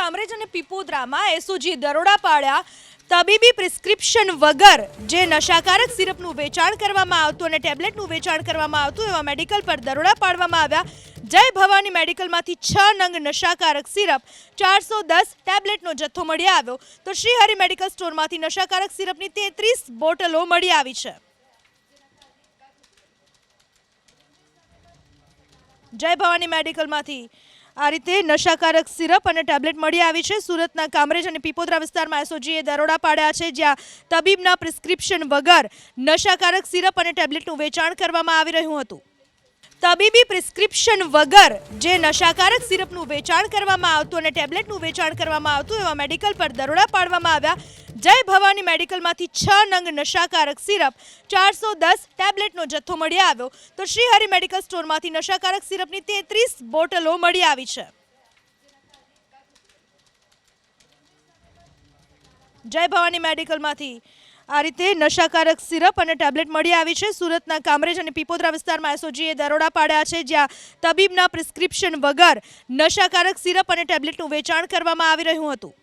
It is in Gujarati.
કામરેજ અને પીપોદરામાં એસઓજી દરોડા પાડ્યા. તબીબી પ્રિસ્ક્રિપ્શન વગર જે નશાકારક સિરપનું વેચાણ કરવામાં આવતું અને ટેબ્લેટનું વેચાણ કરવામાં આવતું એવા મેડિકલ પર દરોડા પાડવામાં આવ્યા. જય ભવાની મેડિકલમાંથી છ નંગ નશાકારક સિરપ, ચારસો દસ ટેબ્લેટનો જથ્થો મળી આવ્યો. તો શ્રીહરિ મેડિકલ સ્ટોરમાંથી નશાકારક સિરપની તેત્રીસ બોટલો મળી આવી છે. જય ભવાની મેડિકલમાંથી આ રીતે નશાકારક સિરપ અને ટેબ્લેટ મળી આવી છે. સુરતના કામરેજ અને પીપોદરા વિસ્તારમાં એસઓજીએ દરોડા પાડ્યા છે, જ્યાં તબીબના પ્રિસ્ક્રિપ્શન વગર નશાકારક સિરપ અને ટેબ્લેટનું વેચાણ કરવામાં આવી રહ્યું હતું. તબીબી પ્રિસ્ક્રિપ્શન વગર જે નશાકારક સિરપનું વેચાણ કરવામાં આવતું અને ટેબ્લેટનું વેચાણ કરવામાં આવતું એવા મેડિકલ પર દરોડા પાડવામાં આવ્યા. જય ભવાની મેડિકલમાંથી છ નંગ નશાકારક સિરપ, ચારસો દસ ટેબ્લેટનો જથ્થો મળી આવ્યો. તો શ્રીહરિ મેડિકલ સ્ટોરમાંથી નશાકારક સિરપની તેત્રીસ બોટલો મળી આવી છે. જય ભવાની મેડિકલમાંથી આ રીતે નશાકારક સિરપ અને ટેબ્લેટ મળી આવી છે. સુરતના કામરેજ અને પીપોદરા વિસ્તારમાં એસઓજીએ દરોડા પાડ્યા છે, જ્યાં તબીબના પ્રિસ્ક્રિપ્શન વગર નશાકારક સિરપ અને ટેબ્લેટનું વેચાણ કરવામાં આવી રહ્યું હતું.